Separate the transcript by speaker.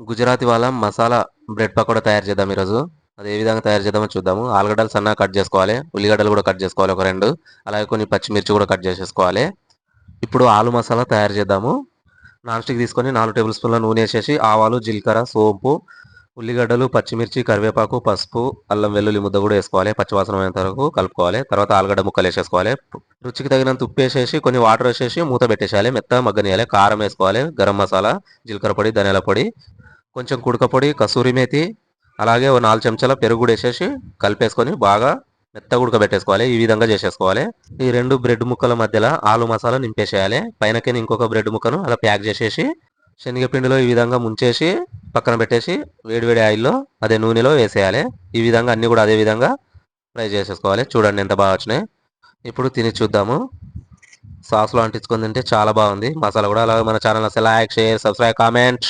Speaker 1: గుజరాతీ వాళ్ళ మసాలా బ్రెడ్ పకోడా తయారు చేద్దాం ఈరోజు. అది ఏ విధంగా తయారు చేద్దామో చూద్దాము. ఆలుగడ్డలు సన్నగా కట్ చేసుకోవాలి. ఉల్లిగడ్డలు కూడా కట్ చేసుకోవాలి ఒక రెండు. అలాగే కొన్ని పచ్చిమిర్చి కూడా కట్ చేసేసుకోవాలి. ఇప్పుడు ఆలు మసాలా తయారు చేద్దాము. నాన్ స్టిక్ తీసుకొని నాలుగు టేబుల్ స్పూన్ల నూనె వేసేసి ఆవాలు జీలకర్ర సోంపు ఉల్లిగడ్డలు పచ్చిమిర్చి కరివేపాకు పసుపు అల్లం వెల్లుల్లి ముద్ద కూడా వేసుకోవాలి. పచ్చివాసన అయినంత వరకు కలుపుకోవాలి. తర్వాత ఆలుగడ్డ ముక్కలు వేసేసుకోవాలి. రుచికి తగినంత ఉప్పు వేసేసి కొన్ని వాటర్ వేసేసి మూత పెట్టేసేయాలి. మెత్త మగ్గనియాలి కారం వేసుకోవాలి. గరం మసాలా జీలకర్ర పొడి ధనియాల పొడి కొంచెం కుడకపొడి కసూరి మేతి అలాగే ఓ నాలుగు చెంచాల పెరుగు కూడా వేసేసి కలిపేసుకొని బాగా మెత్తగా ఉడకబెట్టేసుకోవాలి ఈ విధంగా చేసేసుకోవాలి. ఈ రెండు బ్రెడ్ ముక్కల మధ్యలో ఆలు మసాలా నింపేసేయాలి. పైనకి ఇంకొక బ్రెడ్ ముక్కను అలా ప్యాక్ చేసేసి శనగపిండిలో ఈ విధంగా ముంచేసి పక్కన పెట్టేసి వేడివేడి ఆయిల్లో అదే నూనెలో వేసేయాలి. ఈ విధంగా అన్నీ కూడా అదే విధంగా ఫ్రై చేసేసుకోవాలి. చూడండి ఎంత బాగా వచ్చినాయి. ఇప్పుడు తిని చూద్దాము. సాస్లో అంటించుకొని తింటే చాలా బాగుంది. మసాలా కూడా అలాగే మన ఛానల్ అసలు లైక్ షేర్ సబ్స్క్రైబ్ కామెంట్.